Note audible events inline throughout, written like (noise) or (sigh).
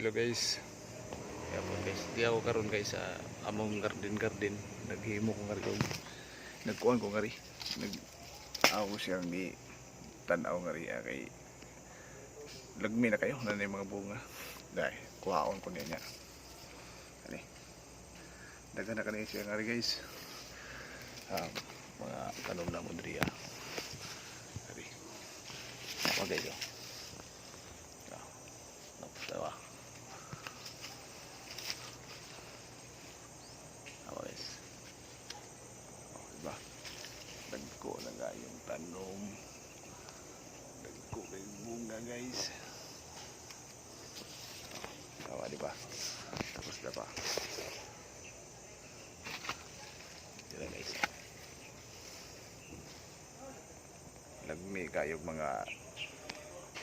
Hello guys. Kaya po guys, di ako karon guys sa among garden garden. Naghimo ko ngari og nagkuan ko ngari. Nag ako siyang gi tan-aw ngari ah, kay lagmi na kayo na mga bunga. Dai, kuhaon ko niya. Ani. Dagan na kanina siya ngari guys. Um, mga tanom na mo diri ah. Ari. Apa guys oh. Ah. Napatawa. Apa guys? Oh, diba? Yung tanom. Dagko yung bunga guys. Tawa diba? Tapos na pa. Yan guys. Lagmi kayong mga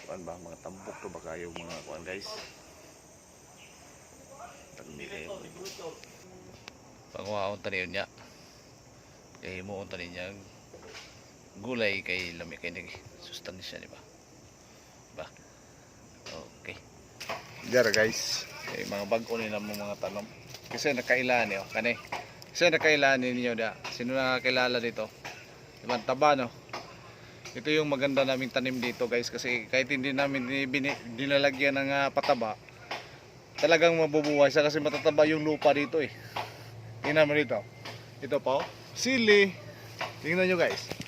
kuan ba mga tambok to ba kayong mga kuan guys. Lagmi kayo. Panguhaon tanin niya. Kay mo on tanin niya gulay kay lami kay nag sustansya di ba? Ba. Okay. Dara guys. Kay mga bag-o ni na mga tanom. Kasi nakailan niyo kanay. Kasi nakailan ninyo da. Sino nakakilala dito? Ibang taba no. Ito yung maganda naming tanim dito guys kasi kahit hindi namin dinalagyan ng ah, pataba talagang mabubuhay siya kasi matataba yung lupa dito eh. Tingnan mo dito. Ito pa oh. Sili. Tingnan nyo guys.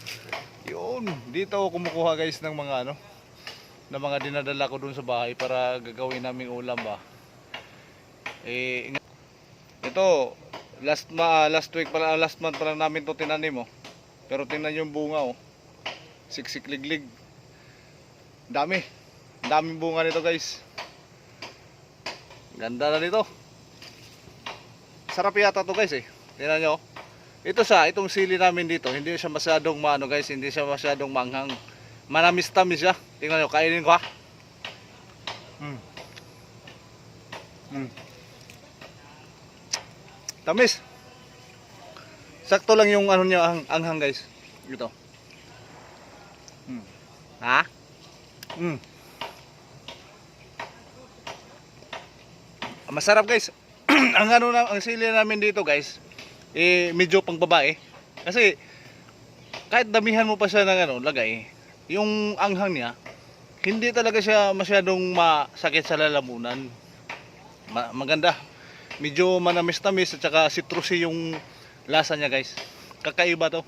Yun. Dito ako kumukuha guys ng mga ano ng mga dinadala ko dun sa bahay para gagawin naming ulam ba. Eh, ito last ma last week pala last month pa lang namin to tinanim oh. Pero tingnan yung bunga oh. Siksik liglig. Dami. Daming bunga nito guys. Ganda na nito. Sarap yata to guys eh. Tingnan nyo. Ito sa itong sili namin dito. Hindi siya masyadong maano guys. Hindi siya masyadong manghang. Manamis-tamis siya. Tingnan nyo. Kainin ko ha. Mm. Mm. Tamis. Sakto lang yung ano niya ang anghang guys. Ito. Mm. Ha? Mm. Masarap guys. (clears throat) ang ano na ang sili namin dito guys, eh medyo pang babae. Kasi kahit damihan mo pa siya ng ano, lagay, yung anghang niya hindi talaga siya masyadong masakit sa lalamunan. Ma- maganda. Medyo manamis-tamis at saka citrusy yung lasa niya guys. Kakaiba to.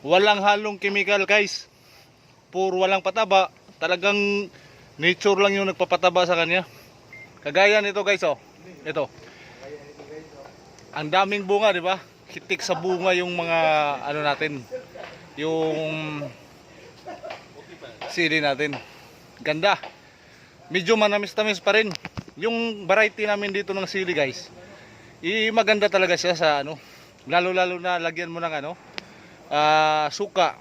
Walang halong chemical guys. Puro walang pataba. Talagang nature lang yung nagpapataba sa kanya. Kagaya nito guys oh. Ito. Ang daming bunga, di ba? Hitik sa bunga yung mga ano natin. Yung sili natin. Ganda. Medyo manamis-tamis pa rin. Yung variety namin dito ng sili, guys. I maganda talaga siya sa ano. Lalo-lalo na lagyan mo ng ano, ah, suka.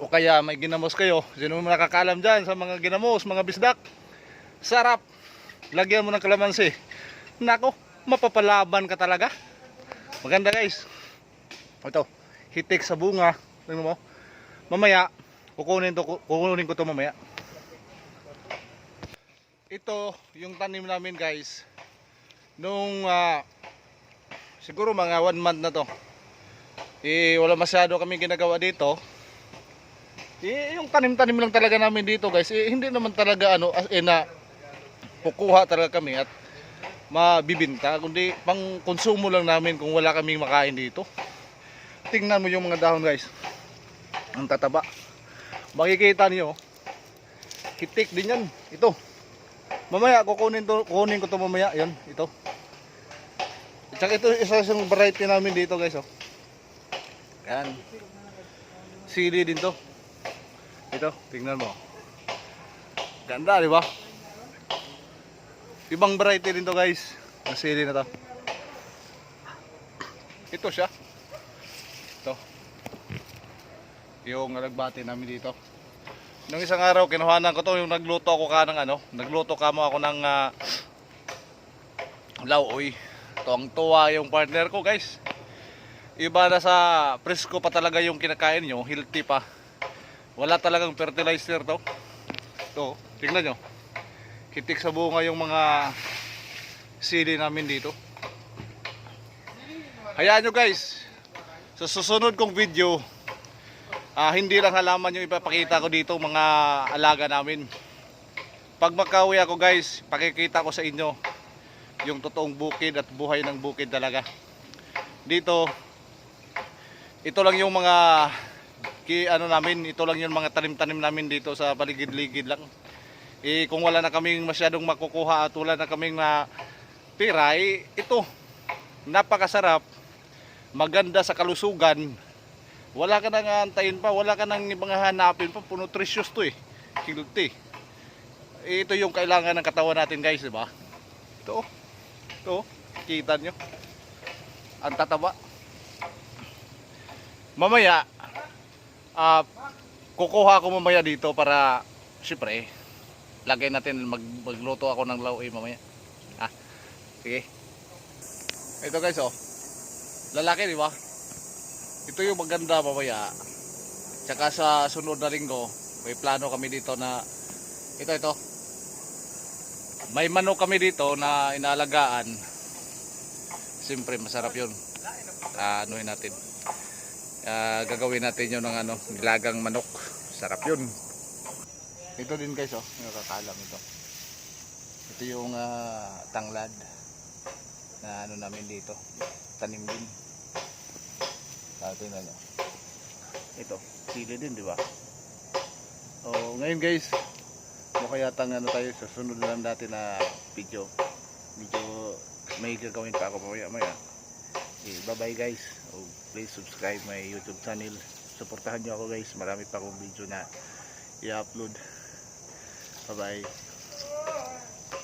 O kaya may ginamos kayo. Sino mo nakakaalam dyan sa mga ginamos, mga bisdak. Sarap. Lagyan mo ng kalamansi. Nako, mapapalaban ka talaga. Maganda guys. Ito, hitik sa bunga. Tingnan mo. Mamaya, kukunin, to, kukunin ko to mamaya. Ito, yung tanim namin guys. Nung, ah, siguro mga one month na to. Eh, wala masyado kami ginagawa dito. Eh, yung tanim-tanim lang talaga namin dito guys. Eh, hindi naman talaga ano, as in na kukuha talaga kami at mabibinta kundi pang konsumo lang namin kung wala kaming makain dito. Tingnan mo yung mga dahon guys. Ang tataba. Makikita niyo hitik din yan. Ito. Mamaya kukunin, to, kukunin ko to mamaya. Yan ito. Tsaka ito isa isang variety namin dito guys oh. yan. Sili din to. Ito tingnan mo. Ganda di ba Ibang variety din to guys. Ang sili na to. Ito siya. Ito. Yung nagbati namin dito. Nung isang araw kinuhanan ko to yung nagluto ako ka ng ano, nagluto ka mo ako ng uh, lauoy. Tuwang tuwa yung partner ko guys. Iba na sa presko pa talaga yung kinakain nyo, healthy pa. Wala talagang fertilizer to. Ito, tingnan nyo. Kitik sa bunga yung mga sili namin dito. Hayaan nyo guys, sa susunod kong video, ah, hindi lang halaman yung ipapakita ko dito mga alaga namin. Pag makauwi ako guys, pakikita ko sa inyo yung totoong bukid at buhay ng bukid talaga. Dito, ito lang yung mga ki ano namin, ito lang yung mga tanim-tanim namin dito sa paligid-ligid lang. Eh kung wala na kaming masyadong makukuha at wala na kaming na pira, eh, ito napakasarap, maganda sa kalusugan. Wala ka nang antayin pa, wala ka nang ibang hanapin pa, puno to eh. Healthy. Eh, ito yung kailangan ng katawan natin guys, di ba? Ito, ito, kita nyo. Ang tataba. Mamaya, ah, kukuha ako mamaya dito para, syempre, lagay natin, mag, magluto ako ng law eh mamaya. Ha? Sige. Ito guys, oh. Lalaki, di ba? Ito yung maganda mamaya. Tsaka sa sunod na linggo, may plano kami dito na, ito, ito. May manok kami dito na inaalagaan. Siyempre, masarap yun. Ah, anuhin natin. Ah, gagawin natin yun ng ano, nilagang manok. Sarap yun. Ito din guys, oh. Nakakalam ito. Ito yung ah, tanglad na ano namin dito. Tanim din. Ah, tingnan nyo. Ito, sili din, di ba? Oh, ngayon guys, mukha yatang ano tayo sa sunod na lang dati na video. Medyo may gagawin pa ako mamaya maya. Eh, bye bye guys. Oh, please subscribe my YouTube channel. Suportahan nyo ako guys. Marami pa akong video na i-upload. Bye bye.